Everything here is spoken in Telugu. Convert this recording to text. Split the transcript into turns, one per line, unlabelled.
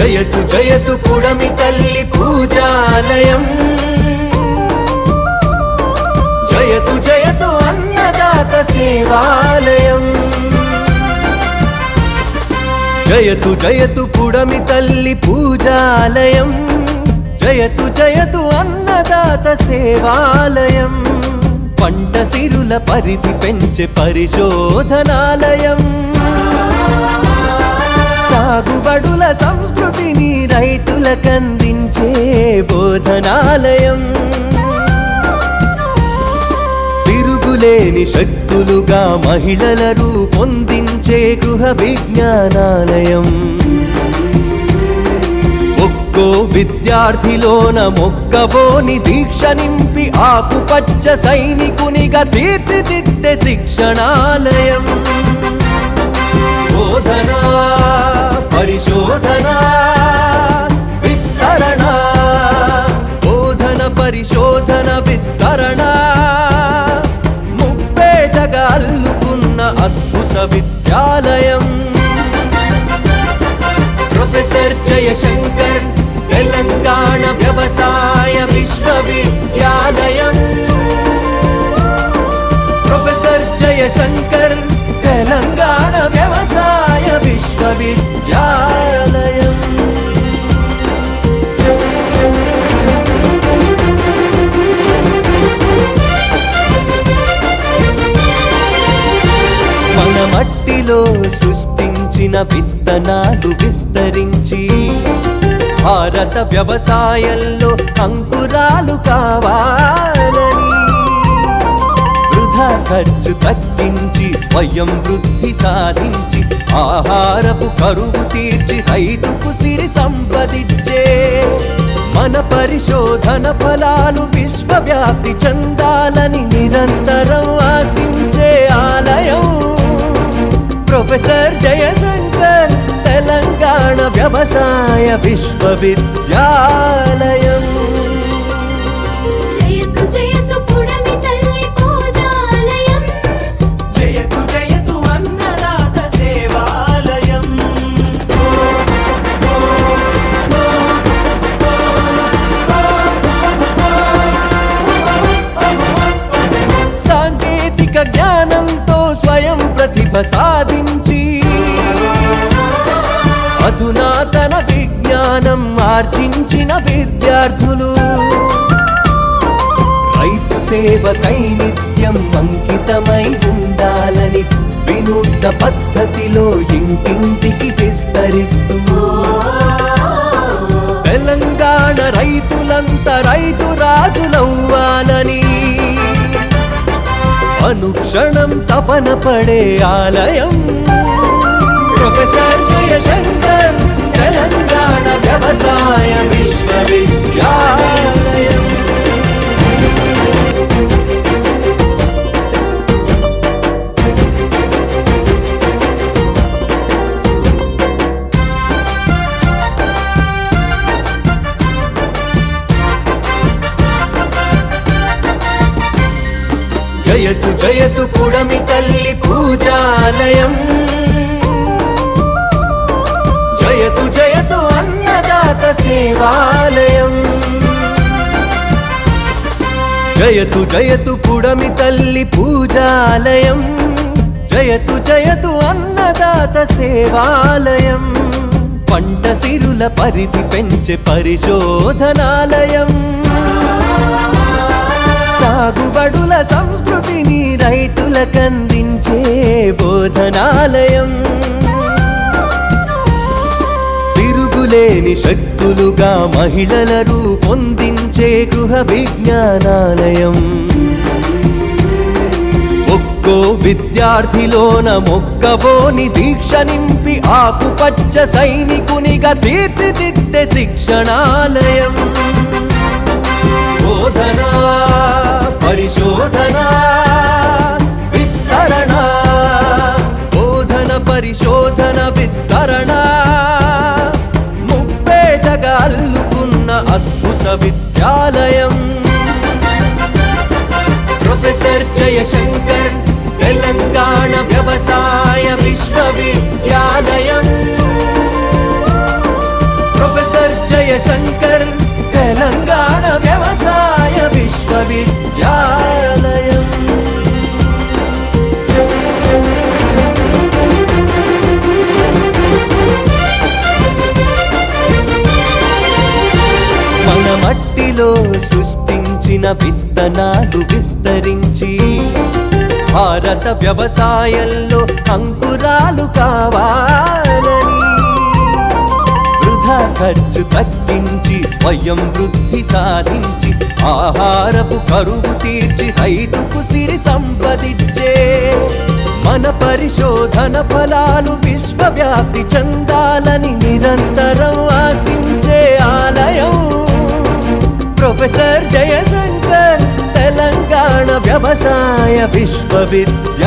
జయతు జయతు పుడమి తల్లి పూజాలయం. జయతు జయతు అన్నదాత సేవాలయం. జయతు జయతు పుడమి తల్లి పూజాలయం. జయతు జయతు అన్నదాత సేవాలయం. పంట సిరుల పరిధి పెంచే పరిశోధనాలయం. కందించే బోధనాలయం. తిరుగులేని శక్తులుగా మహిళల రూపొందించే గృహ విజ్ఞానాలయం. ఒక్కో విద్యార్థిలోన మొక్కబోని దీక్ష నింపి ఆకుపచ్చ సైనికునిగా తీర్చిదిద్దే శిక్షణాలయం. భారత విద్యాలయం. ప్రొఫెసర్ జయశంకర్ తెలంగాణ వ్యవసాయ విశ్వవిద్యాలయం. ప్రొఫెసర్ జయశంకర్ తెలంగాణ వ్యవసాయ విశ్వవిద్యాలయం సృష్టించిన విత్తనాలు విస్తరించి భారత వ్యవసాయంలో అంకురాలు కావాలని వృధా ఖర్చు తగ్గించి స్వయం వృద్ధి సాధించి ఆహారపు కరువు తీర్చి ఐదుకు సిరి సంపదించే మన పరిశోధన ఫలాలు విశ్వవ్యాప్తి చంద్ర జయశంకర్ తెలంగాణ వ్యవసాయ విశ్వవిద్యాలయం. సాంకేతిక జ్ఞానంతో స్వయం ప్రతిభ సాధించి అధునాతన విజ్ఞానం ఆర్జించిన విద్యార్థులు. రైతు సేవకై నిత్యం అంకితమై ఉండాలని వినూత్న పద్ధతిలో ఇంటింటికి విస్తరిస్తూ. తెలంగాణ రైతులంతా రైతు రాజులవ్వాలని అనుక్షణం తపన పడే ఆలయం. ప్రొఫెసర్ జయశంకర్ తెలంగాణ వ్యవసాయ విశ్వవిద్యాలయం. జయతు జయతు పుడమి తల్లి పూజాలయం. సేవాలయం జయతు జయతు పుడమి తల్లి పూజాలయం. జయతు జయతు అన్నదాత సేవాలయం. పంట సిరుల పరిధి పెంచే పరిశోధనాలయం. సాగుబడుల సంస్కృతిని రైతులకందించే బోధనాలయం. లేని శక్తులుగా మహిళల రూపొందించే గృహ విజ్ఞానాలయం. ఒక్కో విద్యార్థిలోన మొక్కబోని దీక్ష నింపి ఆకుపచ్చ సైనికునిగా తీర్చిదిద్దే శిక్షణాలయం. బోధన పరిశోధన విద్యాలయం ప్రొఫెసర్ జయశంకర్ తెలంగాణ వ్యవసాయ విశ్వవిద్యాలయం. ప్రొఫెసర్ జయశంకర్ తెలంగాణ విత్తనాలు విస్తరించి భారత వ్యవసాయంలో అంకురాలు కావాలని వృధా ఖర్చు తగ్గించి స్వయం వృద్ధి సాధించి ఆహారపు కరువు తీర్చి ఐదుకు సిరి సంపదించే మన పరిశోధన ఫలాలు విశ్వవ్యాప్తి చెందాలని నిరంతరం ఆశించే ఆలయం. ప్రొఫెసర్ జయశంకర్ తెలంగాణ వ్యవసాయ విశ్వవిద్యాలయం.